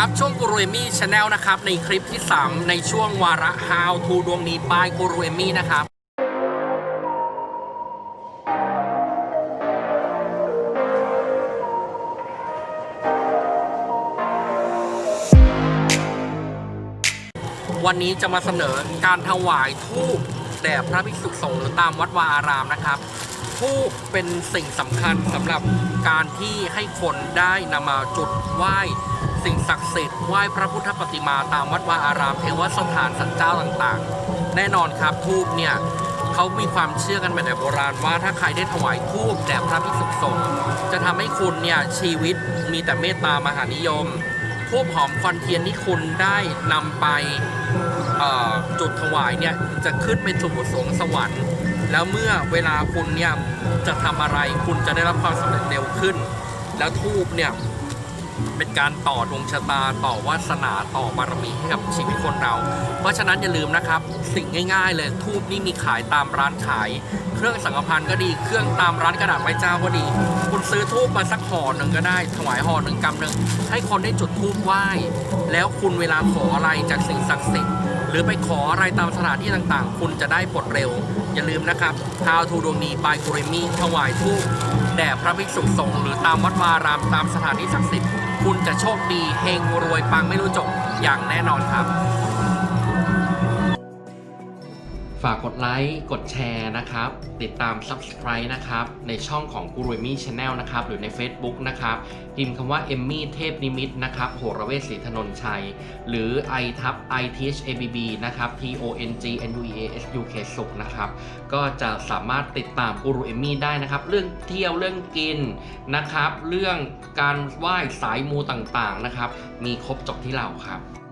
ครับ ช่วงกูรูเอมี่ชาแนลนะครับ ในคลิปที่ 3 ในช่วงวาระ How to ดวงดีปลายกูรูเอมี่นะครับวันนี้จะมาเสนอการถวายทูปแด่พระภิกษุสงฆ์หรือตามวัดวาอารามนะครับทูปเป็นสิ่งสำคัญสำหรับการที่ให้คนได้นำมาจุดไหว้ สิ่งศักดิ์สิทธิ์ไหว้พระพุทธปฏิมาตามวัดวาอาราม เทวสถานสันเจ้าต่างๆ แน่นอนครับทูปเนี่ยเขามีความเชื่อกันมาแต่โบราณว่าถ้าใครได้ถวายทูปแด่พระภิกษุสงฆ์จะทำให้คุณเนี่ยชีวิตมีแต่เมตตามหานิยมทูบหอมควันเทียนที่คุณได้นำไปจุดถวายเนี่ยจะขึ้นไปสู่สวงสวรรค์ แล้วเมื่อเวลาคุณเนี่ยจะทำอะไรคุณจะได้รับความสำเร็จเร็วขึ้น แล้วทูบเนี่ย เป็นการต่อดวงชะตาต่อวาสนาต่อบารมีให้กับชีวิตคนเรา เพราะฉะนั้นอย่าลืมนะครับ สิ่งง่าย ๆ เลยทูบนี่มีขายตามร้านขาย เครื่องสังฆพันธ์ก็ดีเครื่องตามร้านกระดาษไหว้เจ้าก็ดี คุณซื้อทูบมาสักห่อหนึ่งก็ได้ ถวายห่อหนึ่งกำหนึ่งให้คนได้จุดทูบไหว้ แล้วคุณเวลาขออะไรจากสิ่งศักดิ์สิทธิ์ รือไปขออะไรตามสถานที่ต่างๆ คุณจะได้ผลเร็ว อย่าลืมนะครับ How to ดวงดีปายกุริมีถวายทูบแด่พระภิกษุสงฆ์หรือตามวัดวารามตามสถานที่ศักดิ์สิทธิ์ คุณจะโชคดีเฮงรวยปังไม่รู้จบอย่างแน่นอนครับ ฝากกดไลค์กดแชร์นะครับ ติดตาม Subscribe นะครับ ในช่องของกูรูมี่ชาแนลนะครับ หรือใน Facebook นะครับพิมพ์คำว่าเอมมี่เทพนิมิตนะครับโหรเวศศรีถนนชัย หรือ i ทับ i t h a b b นะครับ t o n g n u e a s u k สุขนะครับ ก็จะสามารถติดตามกูรูเอมมี่ได้นะครับ เรื่องเที่ยวเรื่องกินนะครับ เรื่องการไหว้สายมูต่างๆนะครับ มีครบจบที่เราครับ